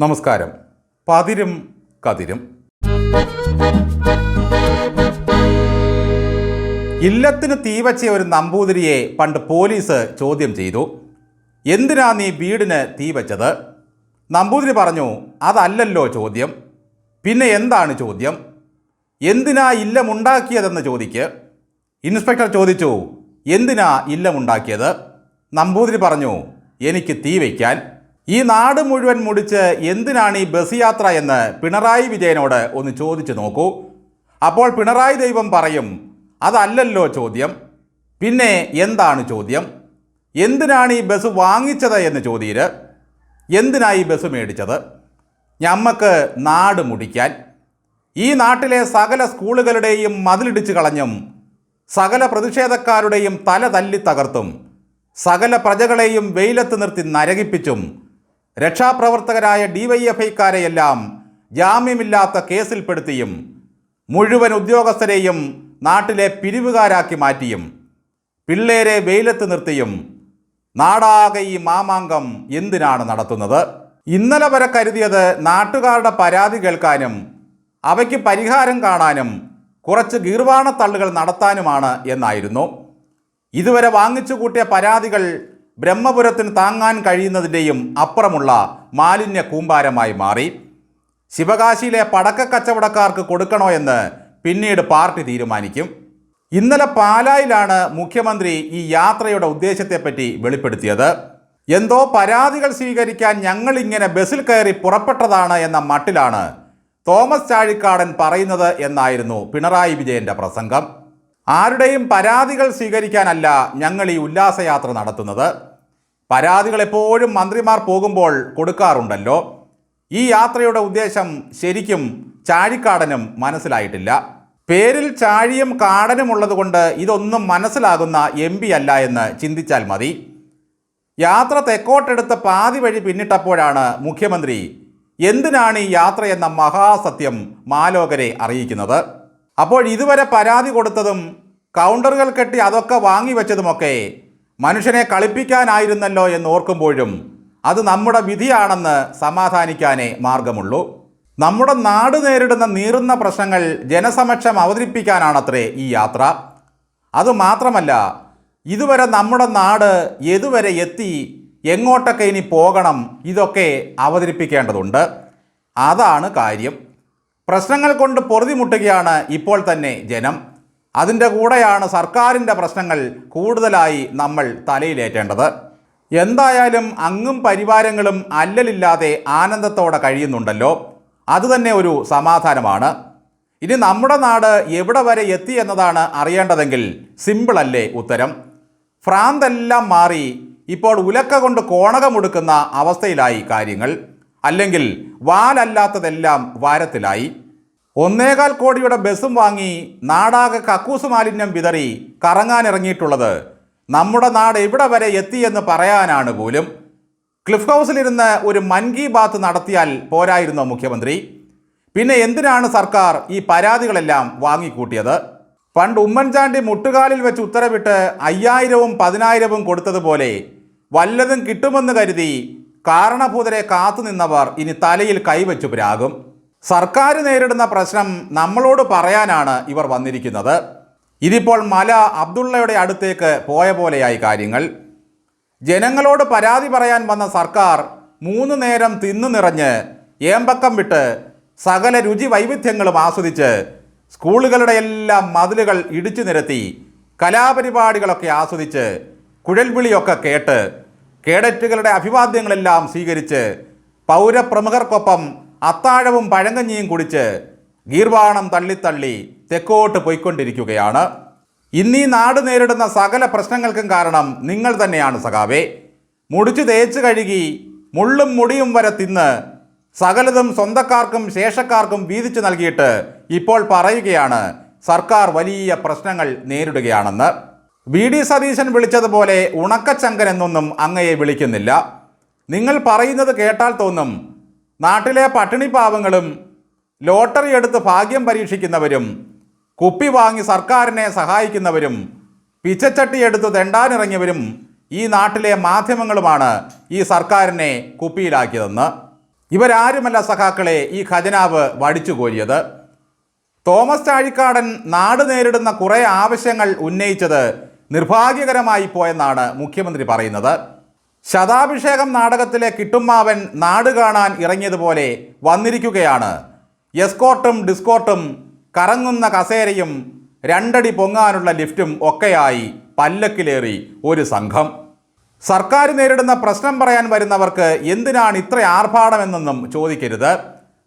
നമസ്കാരം. പതിരും കതിരും. ഇല്ലത്തിന് തീവച്ച ഒരു നമ്പൂതിരിയെ പണ്ട് പോലീസ് ചോദ്യം ചെയ്തു. എന്തിനാ നീ വീടിന് തീവച്ചത് നമ്പൂതിരി പറഞ്ഞു അതല്ലല്ലോ ചോദ്യം. പിന്നെ എന്താണ് ചോദ്യം? എന്തിനാ ഇല്ലമുണ്ടാക്കിയതെന്ന് ചോദിക്ക്. ഇൻസ്പെക്ടർ ചോദിച്ചു എന്തിനാ ഇല്ലമുണ്ടാക്കിയത്? നമ്പൂതിരി പറഞ്ഞു എനിക്ക് തീ വയ്ക്കാൻ. ഈ നാട് മുഴുവൻ മുടിച്ച് എന്തിനാണ് ഈ ബസ് യാത്ര എന്ന് പിണറായി വിജയനോട് ഒന്ന് ചോദിച്ചു നോക്കൂ. അപ്പോൾ പിണറായി ദൈവം പറയും അതല്ലല്ലോ ചോദ്യം. പിന്നെ എന്താണ് ചോദ്യം? എന്തിനാണ് ഈ ബസ് വാങ്ങിച്ചത് എന്ന് ചോദ്യര്? എന്തിനായി ഈ ബസ് മേടിച്ചത്? ഞമ്മക്ക് നാട് മുടിക്കാൻ. ഈ നാട്ടിലെ സകല സ്കൂളുകളുടെയും മതിലിടിച്ചു കളഞ്ഞും സകല പ്രതിഷേധക്കാരുടെയും തല തല്ലി തകർത്തും സകല പ്രജകളെയും വെയിലത്ത് നിർത്തി നരകിപ്പിച്ചും രക്ഷാപ്രവർത്തകരായ ഡിവൈഎഫ്ഐക്കാരെയെല്ലാം ജാമ്യമില്ലാത്ത കേസിൽപ്പെടുത്തിയും മുഴുവൻ ഉദ്യോഗസ്ഥരെയും നാട്ടിലെ പിരിവുകാരാക്കി മാറ്റിയും പിള്ളേരെ വെയിലത്ത് നിർത്തിയും നാടാകെ ഈ മാമാങ്കം എന്തിനാണ് നടത്തുന്നത്? ഇന്നലെ വരെ കരുതിയത് നാട്ടുകാരുടെ പരാതി കേൾക്കാനും അവയ്ക്ക് പരിഹാരം കാണാനും കുറച്ച് ഗീർവാണത്തള്ളുകൾ നടത്താനുമാണ് എന്നായിരുന്നു. ഇതുവരെ വാങ്ങിച്ചു കൂട്ടിയ പരാതികൾ ബ്രഹ്മപുരത്തിന് താങ്ങാൻ കഴിയുന്നതിന്റെയും അപ്പുറമുള്ള മാലിന്യ കൂമ്പാരമായി മാറി. ശിവകാശിയിലെ പടക്ക കച്ചവടക്കാർക്ക് കൊടുക്കണോ എന്ന് പിന്നീട് പാർട്ടി തീരുമാനിക്കും. ഇന്നലെ പാലായിലാണ് മുഖ്യമന്ത്രി ഈ യാത്രയുടെ ഉദ്ദേശത്തെപ്പറ്റി വെളിപ്പെടുത്തിയത്. എന്തോ പരാതികൾ സ്വീകരിക്കാൻ ഞങ്ങളിങ്ങനെ ബസ്സിൽ കയറി പുറപ്പെട്ടതാണ് എന്ന മട്ടിലാണ് തോമസ് ചാഴിക്കാടൻ പറയുന്നത് എന്നായിരുന്നു പിണറായി വിജയന്റെ പ്രസംഗം. ആരുടെയും പരാതികൾ സ്വീകരിക്കാനല്ല ഞങ്ങൾ ഈ ഉല്ലാസയാത്ര നടത്തുന്നത്. പരാതികൾ എപ്പോഴും മന്ത്രിമാർ പോകുമ്പോൾ കൊടുക്കാറുണ്ടല്ലോ. ഈ യാത്രയുടെ ഉദ്ദേശം ശരിക്കും ചാഴിക്കാടനും മനസ്സിലായിട്ടില്ല. പേരിൽ ചാഴിയും കാടനും ഉള്ളതുകൊണ്ട് ഇതൊന്നും മനസ്സിലാകുന്ന എം പി അല്ല എന്ന് ചിന്തിച്ചാൽ മതി. യാത്ര തെക്കോട്ടെടുത്ത് പാതി വഴി പിന്നിട്ടപ്പോഴാണ് മുഖ്യമന്ത്രി എന്തിനാണ് ഈ യാത്രയെന്ന മഹാസത്യം മാലോകരെ അറിയിക്കുന്നത്? അപ്പോൾ ഇതുവരെ പരാതി കൊടുത്തതും കൗണ്ടറുകൾ കെട്ടി അതൊക്കെ വാങ്ങിവെച്ചതുമൊക്കെ മനുഷ്യനെ കളിപ്പിക്കാനായിരുന്നല്ലോ എന്ന് ഓർക്കുമ്പോഴും അത് നമ്മുടെ വിധിയാണെന്ന് സമാധാനിക്കാനേ മാർഗമുള്ളൂ. നമ്മുടെ നാട് നേരിടുന്ന നീറുന്ന പ്രശ്നങ്ങൾ ജനസമക്ഷം അവതരിപ്പിക്കാനാണത്രേ ഈ യാത്ര. അതുമാത്രമല്ല ഇതുവരെ നമ്മുടെ നാട് എതുവരെ എത്തി എങ്ങോട്ടൊക്കെ ഇനി പോകണം ഇതൊക്കെ അവതരിപ്പിക്കേണ്ടതുണ്ട്. അതാണ് കാര്യം. പ്രശ്നങ്ങൾ കൊണ്ട് പൊറുതിമുട്ടുകയാണ് ഇപ്പോൾ തന്നെ ജനം. അതിന്റെ കൂടെയാണ് സർക്കാരിന്റെ പ്രശ്നങ്ങൾ കൂടുതലായി നമ്മൾ തലയിലേറ്റേണ്ടത്. എന്തായാലും അങ്ങും പരിവാരങ്ങളും അല്ലലില്ലാതെ ആനന്ദത്തോടെ കഴിയുന്നുണ്ടല്ലോ. അതുതന്നെ ഒരു സമാധാനമാണ്. ഇനി നമ്മുടെ നാട് എവിടെ വരെ എത്തി എന്നതാണ് അറിയേണ്ടതെങ്കിൽ സിമ്പിളല്ലേ ഉത്തരം. ഭ്രാന്തെല്ലാം മാറി ഇപ്പോൾ ഉലക്ക കൊണ്ട് കോണകമൊടുക്കുന്ന അവസ്ഥയിലായി കാര്യങ്ങൾ. അല്ലെങ്കിൽ വാലല്ലാത്തതെല്ലാം വാരത്തിലായി. ഒന്നേകാൽ കോടിയുടെ ബസ്സും വാങ്ങി നാടാകെ കക്കൂസ് മാലിന്യം വിതറി കറങ്ങാനിറങ്ങിയിട്ടുള്ളത് നമ്മുടെ നാട് എവിടെ വരെ എത്തിയെന്ന് പറയാനാണ് പോലും. ക്ലിഫ് ഹൗസിലിരുന്ന് ഒരു മൻ കി ബാത്ത് നടത്തിയാൽ പോരായിരുന്നോ മുഖ്യമന്ത്രി. പിന്നെ എന്തിനാണ് സർക്കാർ ഈ പരാതികളെല്ലാം വാങ്ങിക്കൂട്ടിയത്? പണ്ട് ഉമ്മൻചാണ്ടി മുട്ടുകാലിൽ വെച്ച് ഉത്തരവിട്ട് അയ്യായിരവും പതിനായിരവും കൊടുത്തതുപോലെ വല്ലതും കിട്ടുമെന്ന് കരുതി കാരണഭൂതരെ കാത്തുനിന്നവർ ഇനി തലയിൽ കൈവച്ചു പ്രാകും. സർക്കാർ നേരിടുന്ന പ്രശ്നം നമ്മളോട് പറയാനാണ് ഇവർ വന്നിരിക്കുന്നത്. ഇതിപ്പോൾ മല അബ്ദുള്ളയുടെ അടുത്തേക്ക് പോയ പോലെയായി കാര്യങ്ങൾ. ജനങ്ങളോട് പരാതി പറയാൻ വന്ന സർക്കാർ മൂന്ന് നേരം തിന്നു നിറഞ്ഞ് ഏമ്പക്കം വിട്ട് സകല രുചി വൈവിധ്യങ്ങളും ആസ്വദിച്ച് സ്കൂളുകളുടെ എല്ലാം മതിലുകൾ ഇടിച്ചു നിരത്തി കലാപരിപാടികളൊക്കെ ആസ്വദിച്ച് കുഴൽവിളിയൊക്കെ കേട്ട് കേഡറ്റുകളുടെ അഭിവാദ്യങ്ങളെല്ലാം സ്വീകരിച്ച് പൗരപ്രമുഖർക്കൊപ്പം അത്താഴവും പഴങ്കഞ്ഞിയും കുടിച്ച് ഗീർവാണം തള്ളിത്തള്ളി തെക്കോട്ട് പോയിക്കൊണ്ടിരിക്കുകയാണ്. ഇന്നീ നാട് നേരിടുന്ന സകല പ്രശ്നങ്ങൾക്കും കാരണം നിങ്ങൾ തന്നെയാണ് സഖാവേ. മുടിച്ചു തേച്ച് കഴുകി മുള്ളും മുടിയും വരെ തിന്ന് സകലതും സ്വന്തക്കാർക്കും ശേഷക്കാർക്കും വീതിച്ചു നൽകിയിട്ട് ഇപ്പോൾ പറയുകയാണ് സർക്കാർ വലിയ പ്രശ്നങ്ങൾ നേരിടുകയാണെന്ന്. വി ഡി സതീശൻ വിളിച്ചതുപോലെ ഉണക്കച്ചങ്കൻ എന്നൊന്നും അങ്ങയെ വിളിക്കുന്നില്ല. നിങ്ങൾ പറയുന്നത് കേട്ടാൽ തോന്നും നാട്ടിലെ പട്ടിണി പാവങ്ങളും ലോട്ടറി എടുത്ത് ഭാഗ്യം പരീക്ഷിക്കുന്നവരും കുപ്പി വാങ്ങി സർക്കാരിനെ സഹായിക്കുന്നവരും പിച്ചച്ചട്ടി എടുത്ത് തെണ്ടാനിറങ്ങിയവരും ഈ നാട്ടിലെ മാധ്യമങ്ങളുമാണ് ഈ സർക്കാരിനെ കുപ്പിയിലാക്കിയതെന്ന്. ഇവരാരുമല്ല സഖാക്കളെ ഈ ഖജനാവ് വടിച്ചു കോരിയത്. തോമസ് ചാഴിക്കാടൻ നാട് നേരിടുന്ന കുറേ ആവശ്യങ്ങൾ ഉന്നയിച്ചത് നിർഭാഗ്യകരമായി പോയെന്നാണ് മുഖ്യമന്ത്രി പറയുന്നത്. ശതാഭിഷേകം നാടകത്തിലെ കിട്ടുമാവൻ നാട് കാണാൻ ഇറങ്ങിയതുപോലെ വന്നിരിക്കുകയാണ്. എസ്കോർട്ടും ഡിസ്കോർട്ടും കറങ്ങുന്ന കസേരയും രണ്ടടി പൊങ്ങാനുള്ള ലിഫ്റ്റും ഒക്കെയായി പല്ലക്കിലേറി ഒരു സംഘം. സർക്കാർ നേരിടുന്ന പ്രശ്നം പറയാൻ വരുന്നവർക്ക് എന്തിനാണ് ഇത്ര ആർഭാടമെന്നൊന്നും ചോദിക്കരുത്.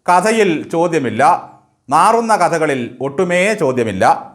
കഥയിൽ ചോദ്യമില്ല. നാറുന്ന കഥകളിൽ ഒട്ടുമേ ചോദ്യമില്ല.